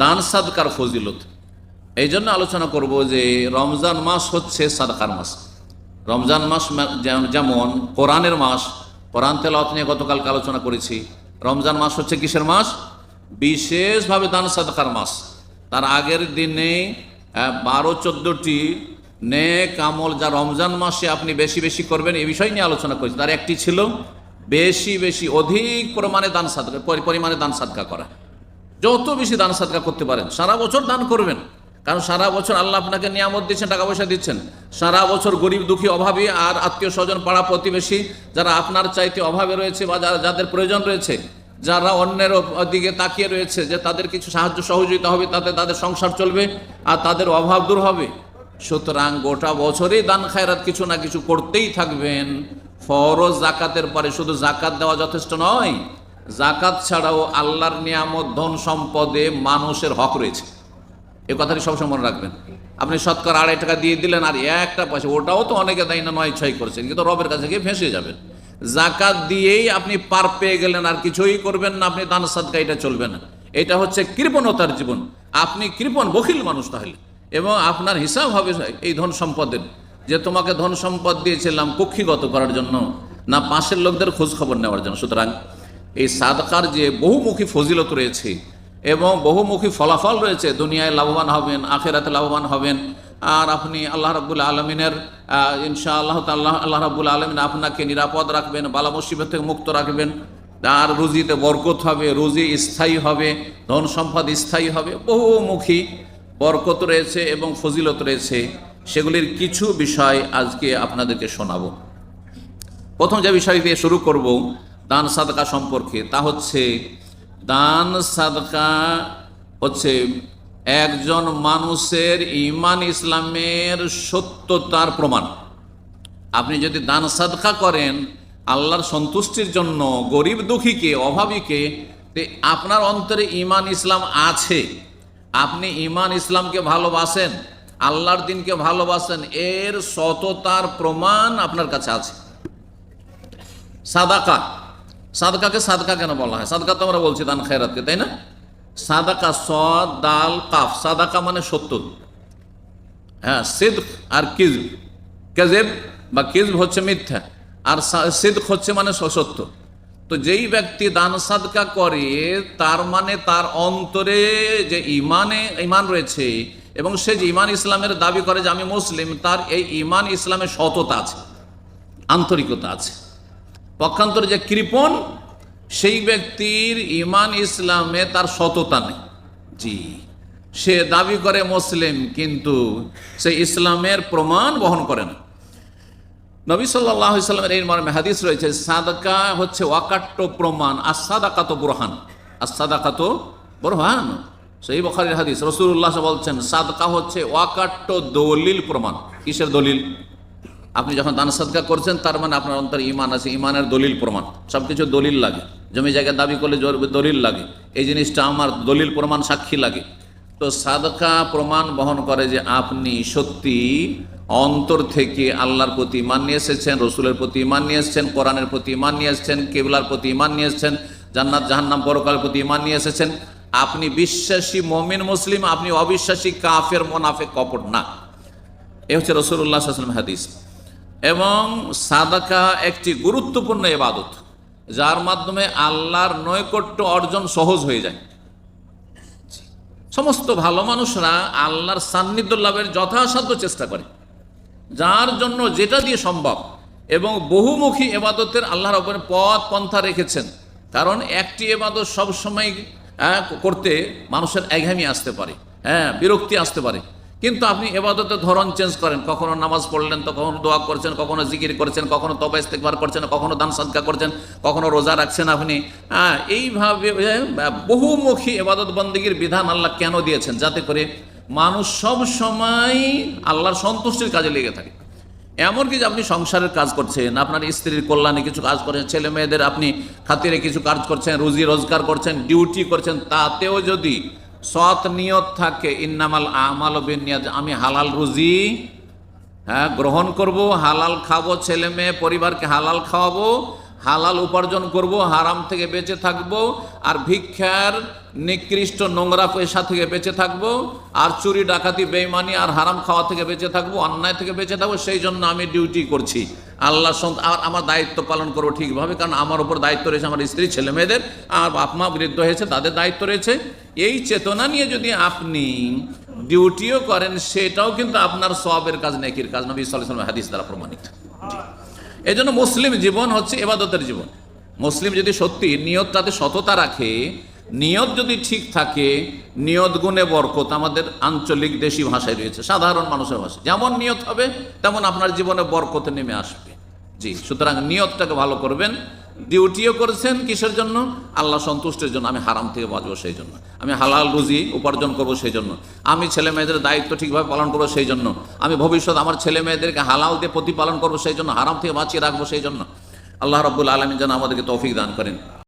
দান সাদকার ফজিলত। এই জন্য আলোচনা করব যে রমজান মাস হচ্ছে সাদকার মাস। রমজান মাস যেমন কোরআনের মাস, কোরআন তেলাওয়াত নিয়ে গতকালকে আলোচনা করেছি। রমজান মাস হচ্ছে কিসের মাস? বিশেষভাবে দান সাদকার মাস। তার আগের দিনে বারো, চোদ্দোটি নেক আমল যা রমজান মাসে আপনি বেশি বেশি করবেন এই বিষয় নিয়ে আলোচনা করেছি। তার একটি ছিল বেশি বেশি অধিক পরিমাণে দান সাদকা পরিমাণে দান সাদকা করা। যত বেশি দান সাদকা করতে পারেন, সারা বছর দান করবেন। কারণ সারা বছর আল্লাহ আপনাকে নিয়ামত দিচ্ছেন, টাকা পয়সা দিচ্ছেন। সারা বছর গরিব, দুঃখী, অভাবী আর আত্মীয় স্বজন, পাড়া প্রতিবেশী যারা আপনার চাইতে অভাবে রয়েছে বা যারা যাদের প্রয়োজন রয়েছে, যারা অন্যের দিকে তাকিয়ে রয়েছে যে তাদের কিছু সাহায্য সহযোগিতা হবে, তাতে তাদের সংসার চলবে আর তাদের অভাব দূর হবে। সুতরাং গোটা বছরেই দান খায়রাত কিছু না কিছু করতেই থাকবেন। ফরজ জাকাতের পরে শুধু জাকাত দেওয়া যথেষ্ট নয় জাকাত ছাড়াও আল্লাহর নিয়ামত, ধন সম্পদে মানুষের হক রয়েছে। এ কথাটি সবসময় মনে রাখবেন। আপনি শতকরা আড়াই টাকা দিয়ে দিলেন আর একটা পয়সা, ওটাও তো অনেকে দেয় না, নয় ছয় করছেন, কিন্তু রবের কাছে গিয়ে ফেঁসে যাবেন। জাকাত দিয়েই আপনি পার পেয়ে গেলেন, আর কিছুই করবেন না, আপনি দান সাদকা এটা চলবে না। এটা হচ্ছে কৃপণতার জীবন। আপনি কৃপণ, বখিল মানুষ তাহলে। এবং আপনার হিসাব হবে এই ধন সম্পদের, যে তোমাকে ধন সম্পদ দিয়েছিলাম কক্ষিগত করার জন্য, না পাশের লোকদের খোঁজ খবর নেওয়ার জন্য। সুতরাং এই সাদকার যে বহুমুখী ফজিলত রয়েছে এবং বহুমুখী ফলাফল রয়েছে, দুনিয়ায় লাভবান হবেন, আখেরাতে লাভবান হবেন। আর আপনি আল্লাহ রাবুল আলমিনের ইনশা আল্লাহ তাল্লাহ আল্লাহ রাবুল আলমিন আপনাকে নিরাপদ রাখবেন, বালা মুসিবত থেকে মুক্ত রাখবেন। আর রুজিতে বরকত হবে, রুজি স্থায়ী হবে, ধন সম্পদ স্থায়ী হবে, বহুমুখী বরকত রয়েছে এবং ফজিলত রয়েছে। সেগুলির কিছু বিষয় আজকে আপনাদেরকে শোনাবো। প্রথম যে বিষয় দিয়ে শুরু করব দান সাদকা সম্পর্কে, তা হচ্ছে দান সাদকা হচ্ছে একজন মানুষের ইমান ইসলামের সত্যতার প্রমাণ। আপনি যদি দান সাদকা করেন, আল্লাহর সন্তুষ্টির জন্য, গরিব দুঃখীকে, অভাবীকে আপনার অন্তরে ইমান ইসলাম আছে। আপনি ইমান ইসলামকে ভালোবাসেন, আল্লাহর দিনকে ভালোবাসেন, এর সততার প্রমাণ আপনার কাছে আছে। সাদাকা। সাদকাকে সাদকা কেন বলা হয়? সাদকা তো আমরা বলছি দান খেরাতকে তাই না? সাদাকা স দাল, কাফ, সাদাকা মানে সত্য হ্যাঁ সিদ্ক আর কিজব কেজেব বা কিজব হচ্ছে মিথ্যা, আর সা- সিদ্ক হচ্ছে মানে সত্য তো যেই ব্যক্তি দান সাদকা করে, তার মানে তার অন্তরে যে ইমানে ইমান রয়েছে, এবং সে যে ইমান ইসলামের দাবি করে যে আমি মুসলিম, তার এই ইমান ইসলামের সততা আছে, আন্তরিকতা আছে। পক্ষান্তরে যে কৃপণ, সেই ব্যক্তির ইমান ইসলামে তার সততা নেই। জি। সে দাবি করে মুসলিম, কিন্তু সে ইসলামের প্রমাণ বহন করে না। নবী সাল্লাহ এই মর্মে হাদিস রয়েছে, সাদাকা হচ্ছে ওয়াকাট্ট প্রমাণ আর সাদাকাত বুরহান। আর সাদাকাত বুরহান। সেই বখারির হাদিস রসুল্লাহ বলছেন, সাদকা হচ্ছে ওয়াকাট্ট দলিল প্রমাণ। কিসের দলিল? আপনি যখন দান সাদকা করছেন, তার মানে আপনার অন্তর ইমান আছে। ইমানের দলিল প্রমাণ। সব কিছু দলিল লাগে। জমি জায়গা দাবি করলে দলিল লাগে। এই জিনিসটা আমার দলিল প্রমাণ সাক্ষী লাগে। তো সাদকা প্রমাণ বহন করে যে আপনি সত্যি অন্তর থেকে আল্লাহর প্রতি ইমান নিয়ে এসেছেন, রসুলের প্রতি ইমান নিয়ে এসেছেন, কোরআনের প্রতি ইমান নিয়ে এসেছেন, কেবলার প্রতি ইমান নিয়ে এসেছেন, জান্নাত, জাহান্নাম, পরকালের প্রতি ইমান নিয়ে এসেছেন। আপনি বিশ্বাসী মমিন, মুসলিম, আপনি অবিশ্বাসী কাফের মোনাফে কপট না। এ হচ্ছে রসুল্লাহ হাদিস। এবং সাদাকা একটি গুরুত্বপূর্ণ এবাদত যার মাধ্যমে আল্লাহর নৈকট্য অর্জন সহজ হয়ে যায়। সমস্ত ভালো মানুষরা আল্লাহর সান্নিধ্য লাভের যথাসাধ্য চেষ্টা করে, যার জন্য যেটা দিয়ে সম্ভব, এবং বহুমুখী এবাদতের আল্লাহর ওপরে পথ পন্থা রেখেছেন। কারণ একটি এবাদত সবসময় করতে মানুষের একঘামি আসতে পারে হ্যাঁ বিরক্তি আসতে পারে। কিন্তু আপনি এবাদতের ধরন চেঞ্জ করেন। কখনো নামাজ পড়লেন তো কখনো দোয়া করছেন, কখনো জিকির করছেন, কখনো তবা ইস্তেকবার করছেন, কখনো দান সাদকা করছেন, কখনো রোজা রাখছেন আপনি। হ্যাঁ এইভাবে বহুমুখী এবাদত বন্দীগীর বিধান আল্লাহ কেন দিয়েছেন? যাতে করে মানুষ সব সময় আল্লাহর সন্তুষ্টির কাজে লেগে থাকে। এমনকি যে আপনি সংসারের কাজ করছেন, আপনার স্ত্রীর কল্যাণে কিছু কাজ করছেন ছেলে মেয়েদের আপনি খাতিরে কিছু কাজ করছেন, রুজি রোজগার করছেন ডিউটি করছেন, তাতেও যদি সৎ নিয়ত থাকে। ইন্নামাল আমাল বিনিয়াদ আমি হালাল রুজি হ্যাঁ গ্রহণ করব, হালাল খাব, ছেলে মেয়ে, পরিবারকে হালাল খাওয়াবো হালাল উপার্জন করব, হারাম থেকে বেঁচে থাকব, আর ভিক্ষার নিকৃষ্ট নোংরা পয়সা থেকে বেঁচে থাকব, আর চুরি, ডাকাতি, বেইমানি, আর হারাম খাওয়া থেকে বেঁচে থাকব, অন্যায় থেকে বেঁচে থাকব, সেই জন্য আমি ডিউটি করছি। আল্লাহ আর আমার দায়িত্ব পালন করব ঠিকভাবে, কারণ আমার উপর দায়িত্ব রয়েছে আমার স্ত্রী, ছেলে মেয়েদের, আর বাপ মা বৃদ্ধ হয়েছে, তাদের দায়িত্ব রয়েছে। এই চেতনা নিয়ে যদি আপনি ডিউটিও করেন, সেটাও কিন্তু আপনার সবের কাজ, নেকির কাজ, নবী সাল্লাম হাদিস দ্বারা প্রমাণিত। এই জন্য মুসলিম জীবন হচ্ছে এবাদতের জীবন। মুসলিম যদি সত্যি নিয়ত তাতে সততা রাখে, নিয়ত যদি ঠিক থাকে, নিয়ত গুণে বরকত আমাদের আঞ্চলিক দেশি ভাষায় রয়েছে, সাধারণ মানুষের ভাষা। যেমন নিয়ত হবে, তেমন আপনার জীবনে বরকত নেমে আসবে। জি, সুতরাং নিয়তটাকে ভালো করবেন ডিউটিও করেছেন কিসের জন্য? আল্লাহ সন্তুষ্টের জন্য। আমি হারাম থেকে বাঁচবো সেই জন্য। আমি হালাল রুজি উপার্জন করব সেই জন্য। আমি ছেলে মেয়েদের দায়িত্ব ঠিকভাবে পালন করব সেই জন্য। আমি ভবিষ্যৎ আমার ছেলে মেয়েদেরকে হালাল দিয়ে প্রতিপালন করব সেই জন্য। হারাম থেকে বাঁচিয়ে রাখব সেই জন্য। আল্লাহ রব্বুল আলমী যেন আমাদেরকে তৌফিক দান করেন।